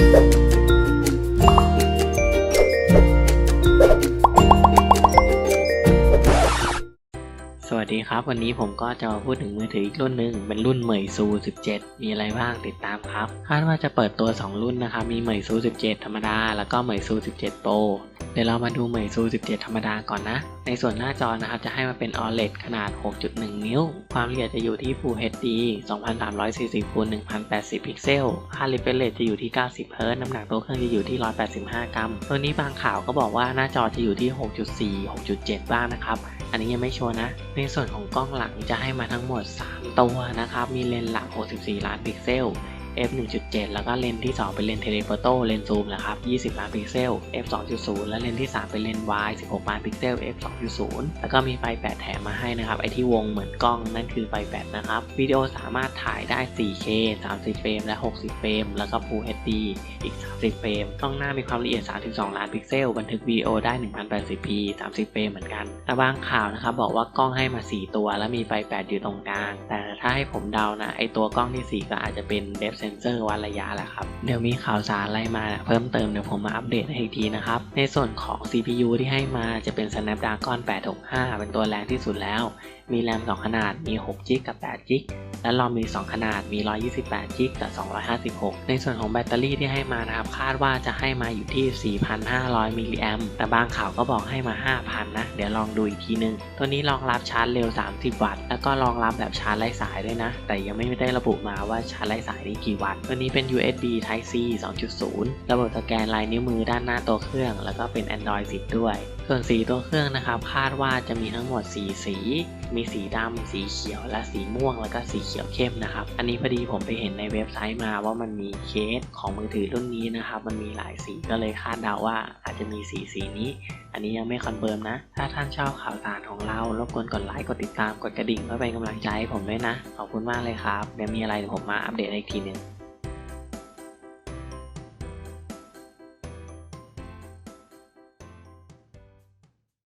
สวั ดีครับวันนี้ผมก็จะมาพูดถึงมือถืออีกรุ่นหนึ่งเป็นรุ่นเหมยซู 17 มีอะไรบ้างติดตามครับ คาดว่าจะเปิดตัว 2 รุ่นนะครับ มีเหมยซู 17 ธรรมดา แล้วก็เหมยซู 17 Pro เดี๋ยวเรามาดูเหมยซู 17 ธรรมดาก่อนนะ ในส่วนหน้าจอนะครับจะให้มาเป็น OLED ขนาด 6.1 นิ้ว ความละเอียดจะอยู่ที่ Full HD 2340คูณ1080 พิกเซล ค่า refresh rate จะอยู่ที่ 90 Hz น้ำหนักตัวเครื่องจะอยู่ที่ 185 กรัม ตัวนี้บางข่าวก็บอกว่าหน้าจอจะอยู่ที่ 6.4 6.7 บ้างนะครับ อันนี้ยังไม่ชัวร์นะ ในส่วนของกล้องหลังจะให้มาทั้งหมด 3 ตัวนะครับ มีเลนส์หลัก 64 ล้านพิกเซล f 1.7 แล้วก็เลนส์ที่ 2 เป็นเลนส์เทเลโฟโต้เลนส์ซูมนะครับ 20 ล้านพิกเซล f 2.0 และเลนส์ที่ 3 เป็นเลนส์ y 16 ล้านพิกเซล f 2.0 แล้วก็มีไฟแปดแถมมาให้นะครับ ไอที่วงเหมือนกล้องนั่นคือไฟแปดนะครับ วิดีโอสามารถถ่ายได้ 4K 30 เฟรม และ 60 เฟรม แล้วก็ Full HD อีก 30 เฟรม กล้องหน้ามีความละเอียด 32 ล้านพิกเซล บันทึกวิดีโอได้ 1080p 30 เฟรมเหมือนกันแต่บางข่าวนะครับบอกว่ากล้องให้มา 4 ตัว แล้วมีไฟแปดอยู่ตรงกลาง แต่ถ้าให้ผมเดานะ ไอตัวกล้องที่ 4 ก็อาจจะเป็น depth ซนเซอร์วัดระยะแหละครับ เดี๋ยวมีข่าวสารอะไรมาเพิ่มเติมเดี๋ยวผมมาอัปเดตให้อีกทีนะครับ ในส่วนของ CPU ที่ให้มาจะเป็น Snapdragon 865 เป็นตัวแรงที่สุดแล้ว มีแรม 2 ขนาด มี6 g b กับ8 g b และรอมมี 2 ขนาดมี 128 g b กับ256 ในส่วนของแบตเตอรี่ที่ให้มานะครับ คาดว่าจะให้มาอยู่ที่ 4,500 มิลลิแอมแต่บางข่าวก็บอกให้มา 5,000 นะ เดี๋ยวลองดูอีกทีนึง ตัวนี้รองรับชาร์จเร็ว 30 วัตต์ แล้วก็รองรับแบบชาร์จไร้สายด้วยนะ แต่ยังไม่ได้ระบุมาว่าชาร์จไร้สายนี่กี่วัตต์ ตัวนี้เป็น USB Type C 2.0 ระบบสแกนลายนิ้วมือด้านหน้าตัวเครื่อง แล้วก็เป็น Android 10 ด้วย ส่วนสีตัวเครื่องนะครับ คาดว่าจะมีทั้งหมด 4 สี มีสีดำ สีเขียว และสีม่วง แล้วก็สีเขียวเข้มนะครับ อันนี้พอดีผมไปเห็นในเว็บไซต์มาว่ามันมีเคสของมือถือรุ่นนี้นะครับ มันมีหลายสีก็เลยคาดเดาว่าอาจจะมีสีสีนี้ อันนี้ยังไม่คอนเฟิร์มนะ ถ้าท่านชอบข่าวสารของเรารบกวนกดไลค์กดติดตามกดกระดิ่งเพื่อเป็นกำลังใจให้ผมด้วยนะ ขอบคุณมากเลยครับ เดี๋ยวมีอะไรผมมาอัปเดตอีกทีหนึง